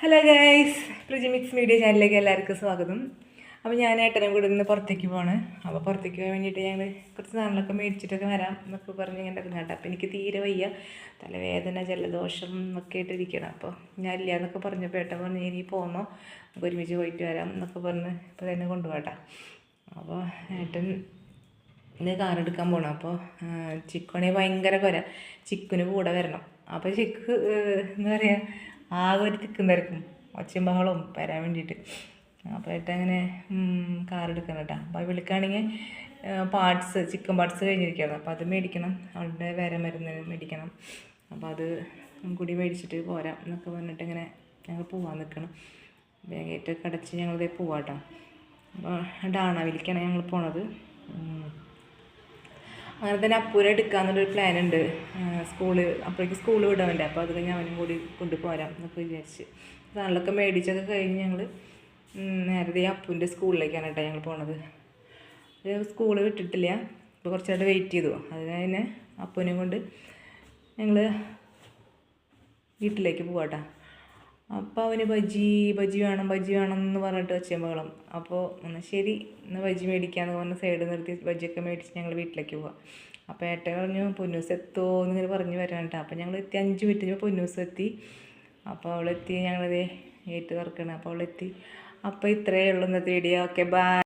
Hello guys പ്രിജിമിക്സ് media ചാനലിലേക്ക് എല്ലാവർക്കും സ്വാഗതം. അപ്പോൾ ഞാൻ ഏട്ടനും കൂടെ ഇന്ന് പുറത്തേക്ക് പോവാണ് അപ്പോൾ പുറത്തേക്ക് പോകാൻ വേണ്ടിയിട്ട് ഞങ്ങൾ കുറച്ച് സാധനങ്ങളൊക്കെ മേടിച്ചിട്ടൊക്കെ വരാം എന്നൊക്കെ പറഞ്ഞ് ഇങ്ങനെ ഇറങ്ങാട്ടെ അപ്പോൾ എനിക്ക് തീരെ വയ്യ. തലവേദന ജലദോഷം ഒക്കെ ആയിട്ടിരിക്കണം അപ്പോൾ ഞാൻ ഇല്ല എന്നൊക്കെ പറഞ്ഞപ്പോൾ ഏട്ടൻ പറഞ്ഞ് ഇനി പോന്നോ? നമുക്ക് ഒരുമിച്ച് പോയിട്ട് വരാം എന്നൊക്കെ പറഞ്ഞ് ഇപ്പോൾ തന്നെ കൊണ്ടുപോകട്ടെ അപ്പോൾ ഏട്ടൻ ഇന്ന് കാറെടുക്കാൻ പോകണം അപ്പോൾ ചിക്കുവാണെങ്കിൽ ഭയങ്കര കൊര. ചിക്കുന് കൂടെ വരണം. അപ്പോൾ ചിക്ക് എന്താ പറയുക ആകെ ഒരു തിക്കും തിരക്കും. ഒച്ചയും ബഹളവും വരാൻ വേണ്ടിയിട്ട്. അപ്പോൾ ഏട്ടാ അങ്ങനെ കാർ എടുക്കണം കേട്ടോ അപ്പോൾ വിളിക്കുകയാണെങ്കിൽ പാർട്സ് ചിക്കൻ പാർട്സ് കഴിഞ്ഞിരിക്കുകയാണ്. അപ്പോൾ അത് മേടിക്കണം. അവളുടെ വേറെ മരുന്ന് മേടിക്കണം. അപ്പോൾ അത് കൂടി മേടിച്ചിട്ട് പോരാം എന്നൊക്കെ പറഞ്ഞിട്ട് ഇങ്ങനെ ഞങ്ങൾ പോവാൻ നിൽക്കണം. ബാഗേറ്റൊക്കെ അടച്ച് ഞങ്ങളിതേ പോവാട്ടോ അപ്പോൾ ഡാണാവിലേക്കാണ് ഞങ്ങൾ പോണത്. അങ്ങനെ തന്നെ എടുക്കാൻ എടുക്കാന്നുള്ളൊരു പ്ലാൻ ഉണ്ട്. സ്കൂൾ അപ്പോഴേക്ക് സ്കൂൾ വിടാൻ അപ്പോൾ അത് കഴിഞ്ഞ് അവനും കൂടി കൊണ്ടുപോരാം എന്നൊക്കെ വിചാരിച്ച്. സാധനങ്ങളൊക്കെ മേടിച്ചൊക്കെ കഴിഞ്ഞ് ഞങ്ങൾ നേരത്തെ അപ്പൂന്റെ സ്കൂളിലേക്കാണ് കേട്ടോ ഞങ്ങൾ പോണത്. സ്കൂൾ വിട്ടിട്ടില്ല. ഇപ്പോൾ കുറച്ചായിട്ട് വെയിറ്റ് ചെയ്തു. അത് കഴിഞ്ഞ് അപ്പൂനെയും കൊണ്ട് ഞങ്ങൾ വീട്ടിലേക്ക് പോവാട്ടാ. അപ്പോൾ അവന് ബജി ബജി വേണം ബജി വേണം എന്ന് പറഞ്ഞിട്ട് വെച്ചാൽ ബഹളം. അപ്പോൾ എന്നാൽ ശരി ഇന്ന് ബജി മേടിക്കാന്ന് പറഞ്ഞ് സൈഡ് നിർത്തി ബജിയൊക്കെ മേടിച്ച് ഞങ്ങൾ വീട്ടിലേക്ക് പോവാം. അപ്പോൾ ഏട്ടൻ പറഞ്ഞു പൊന്നൂസ് എത്തുമോ എന്നിങ്ങനെ പറഞ്ഞ് വരാൻ കേട്ടോ അപ്പോൾ ഞങ്ങൾ എത്തി അഞ്ച് മിനിറ്റ് പൊന്നൂസ് എത്തി. അപ്പോൾ അവളെത്തി ഞങ്ങളത് ഏറ്റ് തുറക്കണം. അപ്പോൾ അവളെത്തി. അപ്പോൾ ഇത്രയേ ഉള്ളൂ ഇന്നത്തെ വീഡിയോ ഓക്കെ ബൈ